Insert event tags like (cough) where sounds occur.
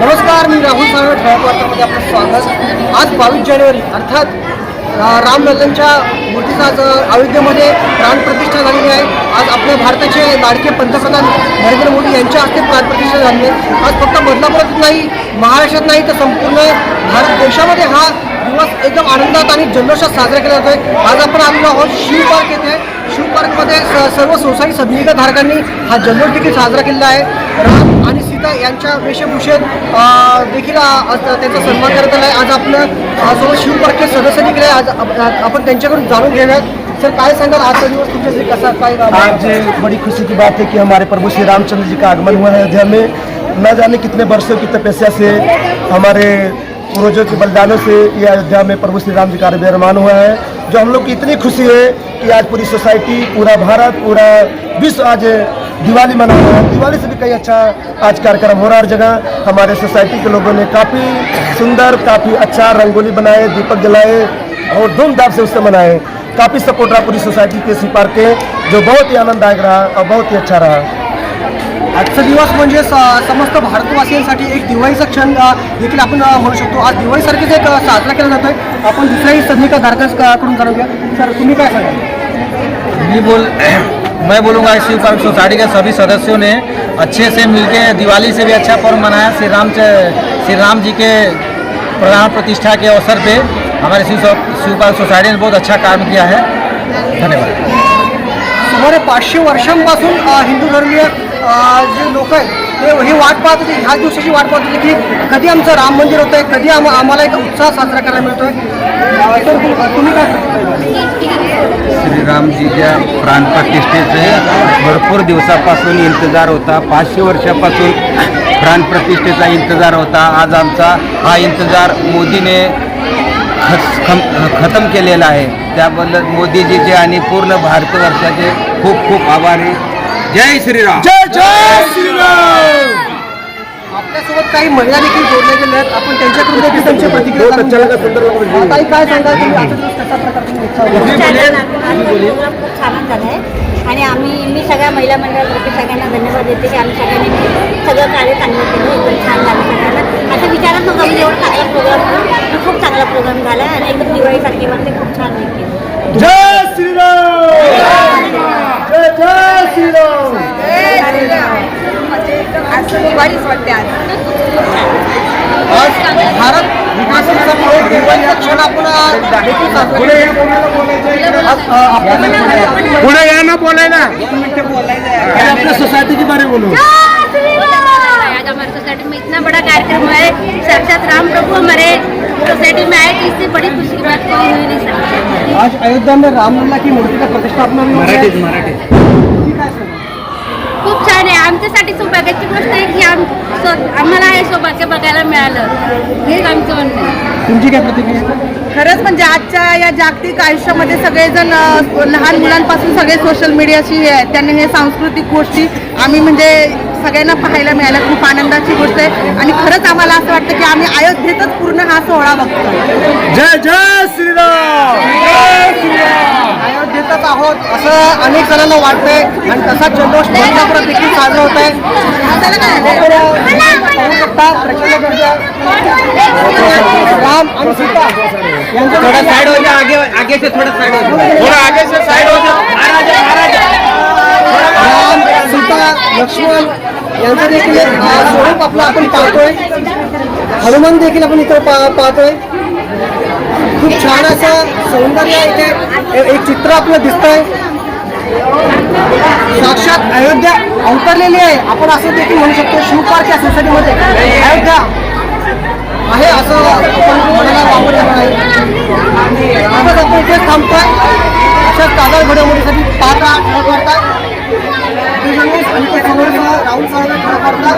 नमस्कार मी राहुल साळवे ठळक वार्तामध्ये आपलं स्वागत. आज बावीस जानेवारी अर्थात अ, रामलल्लांच्या मूर्तीचा आज अयोध्येमध्ये प्राणप्रतिष्ठा झालेली आहे. आज आपल्या भारताचे लाडके पंतप्रधान नरेंद्र मोदी यांच्या हस्ते प्राणप्रतिष्ठा झाली आहे. आज फक्त बदलापुरात नाही महाराष्ट्रात नाही तर संपूर्ण भारत देशामध्ये हा दिवस एकदम आनंदात आणि जल्लोषात साजरा केला जातोय. आज आपण आलेलो आहोत शिव पार्क येथे. शिव पार्कमध्ये सर्व सोसायटी सदनिकाधारकांनी हा जल्लोष देखील साजरा केलेला आहे. राम आणि सीता यांच्या वेशभूषेत देखील आज त्यांचा सन्मान करत आला आहे आज आपलं सर्व सोबत शिव पार्कचे सदस्य देखील आहे. आज आपण त्यांच्याकडून जाणून घेऊयात. सर काय सांगाल? आजचा दिवस तुमच्यासाठी कसा काय आज बड़ी खुशी की बात है कि हमारे प्रभु श्री रामचंद्र जी का आगमन हुआ है. अयोध्या में न जाने कितने वर्षों की तपस्या से हमारे पूर्वजों के बलिदानों से ये अयोध्या में प्रभु श्री राम जी का विराजमान हुआ है, जो हम लोग की इतनी खुशी है कि आज पूरी सोसाइटी, पूरा भारत, पूरा विश्व आज दिवाली मना रहा है। दिवाली से भी कई अच्छा आज कार्यक्रम हो रहा है हर जगह। हमारे सोसाइटी के लोगों ने काफ़ी सुंदर, काफ़ी अच्छा रंगोली बनाए, दीपक जलाए और धूमधाम से उससे मनाए। काफ़ी सपोर्ट रहा पूरी सोसाइटी के इसी पार्क के, जो बहुत ही आनंददायक रहा और बहुत ही अच्छा रहा। आजचा दिवस म्हणजे स- समस्त भारतवासियांसाठी एक दिवाळीचा क्षण अ, देखील आपण अ, म्हणू शकतो. आज दिवाळीसारखीच एक साजरा केला जातोय. आपण दुसऱ्याही सदनिकाधारकांकडून जाणून घ्या सर तुम्ही काय सांगाल? (clears throat) मैं बोल मैं बोलूँगा इस शिव सोसाइटी के सभी सदस्यों ने अच्छे से मिलके दिवाली से भी अच्छा पर्व मनाया। श्री राम श्री राम जी के प्राण प्रतिष्ठा के अवसर पे हमारे शिव शिव पार्क सोसाइटी ने बहुत अच्छा काम किया है। धन्यवाद। सुमारे पाचशे वर्षांपासून हिंदू धर्मीय जे लोक आहेत ते ही वाट पाहत होते ह्या दिवसाची वाट पाहत होते की कधी आमचं राम मंदिर होतंय कधी आम आम्हाला एक उत्साह साजरा करायला मिळतो आहे तर तुम्ही काय श्रीरामजीच्या प्राणप्रतिष्ठेचे भरपूर दिवसापासून इंतजार होता पाचशे वर्षापासून प्राणप्रतिष्ठेचा इंतजार होता. आज आमचा हा इंतजार मोदीने खम खतम केलेला आहे. त्याबद्दल मोदीजीचे आणि पूर्ण भारतवर्षाचे खूप खूप आभारी. जय श्रीराम. जय जय श्री राम आपल्यासोबत काही महिला देखील जोडल्या गेल्या आहेत. आपण त्यांच्याकडून देखील त्यांची प्रतिक्रिया बहुत अच्छा जाणून लगा घेऊ. सुंदर लगा अ, ताई काय सांगाल तुम्ही? आजचा दिवस कशा प्रकारे उत्साह प्रोग्राम खूप छान झाला आहे. आणि आम्ही मी सगळ्या महिला मंडळातर्फे सगळ्यांना धन्यवाद देते की आम्ही सगळ्यांनी मिळून सगळं कार्य चांगलं केलं. एकदम छान झालं सगळ्यांना. असं विचारत नव्हतं म्हणजे एवढा चांगला प्रोग्राम पण खूप चांगला प्रोग्राम झाला आहे. आणि एकदम दिवाळीसारखी वाटते. खूप छान जय श्री राम जय जय श्री राम आज भारत विकासाचा प्रयोग दिवाळीचा क्षण आपण आज देखील साजरा केला. आज, अ, आपण पुढे या ना बोलायला. आपल्या सोसाइटी के बारे में बोलो आज हमारे सोसाइटी में इतना बड़ा कार्यक्रम हुआ है. साक्षात राम प्रभु हमारे सोसाइटी में आए इससे बड़ी खुशी की बात कोई हो ही। नहीं सकती आज अयोध्या में रामलला की मूर्ति का प्रतिष्ठापना भी हुई है खूप छान आहे. आमच्यासाठी सौभाग्याची गोष्ट आहे की आम आम्हाला हे सौभाग्य बघायला मिळालं. हेच आमचं म्हणणं आहे. तुमची काय प्रतिक्रिया आहे? खरंच म्हणजे आजच्या या जागतिक आयुष्यामध्ये सगळेजण अ, लहान मुलांपासून सगळे सोशल मीडियाशी हे आहेत त्यांनी हे सांस्कृतिक गोष्टी आम्ही म्हणजे सगळ्यांना पाहायला मिळाल्या. खूप आनंदाची गोष्ट आहे. आणि खरंच आम्हाला असं वाटतं की आम्ही अयोध्येतच पूर्ण हा सोहळा बघतो जय जय श्री राम जय श्री अयोध्येतच आहोत असं अनेक जणांना वाटतंय. आणि तसाच जल्लोष बदलापुरात देखील साजरा होत आहे. राम आणि सीता यांचं थोड़ा साइड हो जाए आगे आगे से थोड़ा साइड हो थोड़ा आगे से साइड हो जाओ राम सीता लक्ष्मण यांचं देखील स्वरूप आपलं आपण पाहतोय. हनुमान देखील आपण इथं पाहतोय. खूप छान असं सौंदर्य इथे एक चित्र आपलं दिसतंय. साक्षात अयोध्या अवतरलेली आहे. आपण असं देखील म्हणू शकतो शिव पार्क या सोसायटीमध्ये अयोध्या आहे असं आपण म्हणायला वावर येणार आहे. आताच आपण इथेच थांबतोय. अशाच ताजा घडामोडीसाठी पाहता राहा आणि ते समोर राहुल साहेब ठळक वार्ता.